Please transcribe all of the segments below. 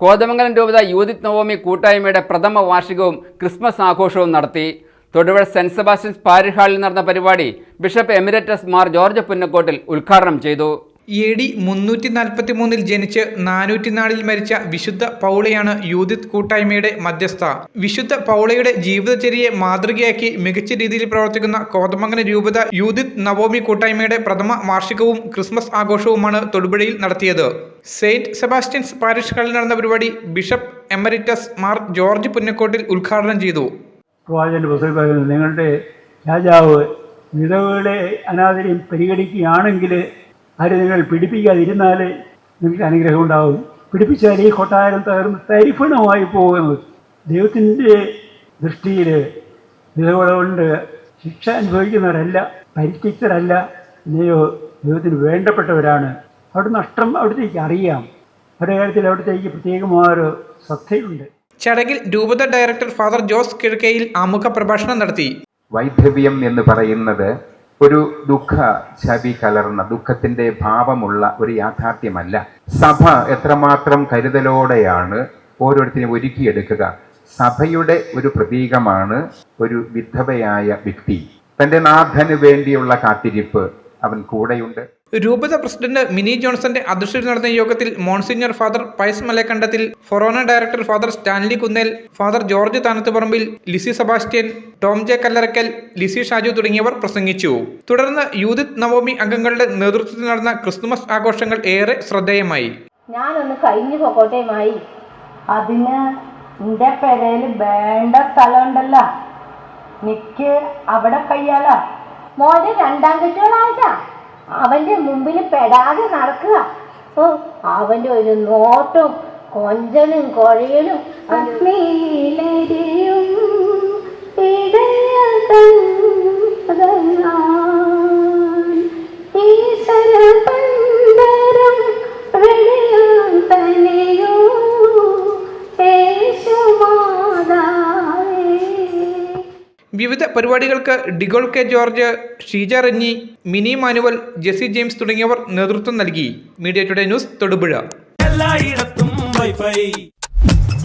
കോതമംഗലം രൂപത യൂതിത് നവോമി കൂട്ടായ്മയുടെ പ്രഥമ വാർഷികവും ക്രിസ്മസ് ആഘോഷവും നടത്തി. തൊടുപുഴ സെന്റ് സെബാസ്റ്റ്യൻസ് പാരിഷ് ഹാളിൽ നടന്ന പരിപാടി bishop emeritus Mar George Punnakottil ഉദ്ഘാടനം ചെയ്തു. എ ഡി മുന്നൂറ്റി നാൽപ്പത്തി മൂന്നിൽ ജനിച്ച് നാനൂറ്റി നാലിൽ മരിച്ച വിശുദ്ധ പൗളയാണ് യൂതിത് കൂട്ടായ്മയുടെ മധ്യസ്ഥ. വിശുദ്ധ പൗളയുടെ ജീവിതചര്യയെ മാതൃകയാക്കി മികച്ച രീതിയിൽ പ്രവർത്തിക്കുന്ന കോതമംഗലം രൂപത യൂതിത് നവോമി കൂട്ടായ്മയുടെ പ്രഥമ വാർഷികവും ക്രിസ്മസ് ആഘോഷവുമാണ് തൊടുപുഴയിൽ നടത്തിയത്. സെയിന്റ് സെബാസ്റ്റ്യൻസ് പാരിഷ് ഹാളിൽ നടന്ന പരിപാടി bishop emeritus Mar George Punnakottil ഉദ്ഘാടനം ചെയ്തു. നിങ്ങളുടെ രാജാവ് വിധവുകളെ അനാഥരെയും പരിഗണിക്കുകയാണെങ്കിൽ അവർ നിങ്ങൾ പിടിപ്പിക്കാതിരുന്നാൽ നിങ്ങൾക്ക് അനുഗ്രഹം ഉണ്ടാവും. പിടിപ്പിച്ചാൽ ഈ കൊട്ടാരം തകർന്ന് തരിപ്പണമായി പോകുന്നത്. ദൈവത്തിന്റെ ദൃഷ്ടിയിൽ വിധവകളെ കൊണ്ട് ശിക്ഷ അനുഭവിക്കുന്നവരല്ല പരിത്യക്തരല്ല ഇല്ലയോ ദൈവത്തിന് വേണ്ടപ്പെട്ടവരാണ്. അവിടെ നഷ്ടം അവിടത്തേക്ക് അറിയാം. അവരുടെ കാര്യത്തിൽ അവിടത്തേക്ക് പ്രത്യേകമായൊരു ശ്രദ്ധയുണ്ട്. ചടങ്ങിൽ രൂപത ഡയറക്ടർ ഫാദർ ജോസ് കിഴക്കയിൽ ആമുഖ പ്രഭാഷണം നടത്തി. വൈധവ്യം എന്ന് പറയുന്നത് ഒരു ദുഃഖ ചവി കലർന്ന ദുഃഖത്തിന്റെ ഭാവമുള്ള ഒരു യാഥാർത്ഥ്യമല്ല. സഭ എത്രമാത്രം കരുതലോടെയാണ് ഓരോരുത്തരും ഒരുക്കിയെടുക്കുക. സഭയുടെ ഒരു പ്രതീകമാണ് ഒരു വിധവയായ വ്യക്തി. തന്റെ നാഥന് വേണ്ടിയുള്ള കാത്തിരിപ്പ് അവൻ കൂടെയുണ്ട്. രൂപത പ്രസിഡന്റ് മിനി ജോൺസന്റെ അധ്യക്ഷതയിൽ നടന്ന യോഗത്തിൽ monsignor father Pius Malakandathil forane director father Stanley Kunnel father George Thanathuparambil Lissy Sebastian Tom J Kallarakkal Lissy Shaju തുടങ്ങിയവർ പ്രസംഗിച്ചു. തുടർന്ന് യൂതിത് നവോമി അംഗങ്ങളുടെ നേതൃത്വത്തിൽ നടന്ന ക്രിസ്മസ് ആഘോഷങ്ങൾ ഏറെ ശ്രദ്ധേയമായി. ഞാനൊന്ന് കഴിഞ്ഞു പോകോട്ടെമായി അതിന് രണ്ടാം കെട്ടുകളായിട്ടാ. അവന്റെ മുമ്പിൽ പെടാതെ നടക്കുക. ഓ അവന്റെ ഒരു നോട്ടും കൊഞ്ചലും കൊഴയലും അഗ്നിയിലെരിയും. വിവിധ പരിപാടികൾക്ക് Degol K George Sheeja Ranji Mini Manuel Jessy James തുടങ്ങിയവർ നേതൃത്വം നൽകി. Media today news Thodupuzha. എല്ലായിടത്തും വൈഫൈ.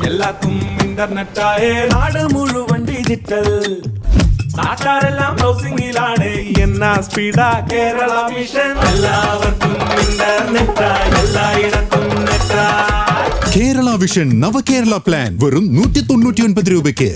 എല്ലാത്തും ഇന്റർനെറ്റായേ നാട് മുഴുവൻ ഡിജിറ്റൽ നാട്ടാരെല്ലാം ബ്രൗസിംഗിലാണ് എന്നാ സ്പീഡാ കേരള മിഷൻ എല്ലാവർക്കും എല്ലായിടത്തും കേരള വിഷൻ നവകേരള പ്ലാൻ വെറും നൂറ്റി തൊണ്ണൂറ്റി ഒൻപത് രൂപയ്ക്ക്.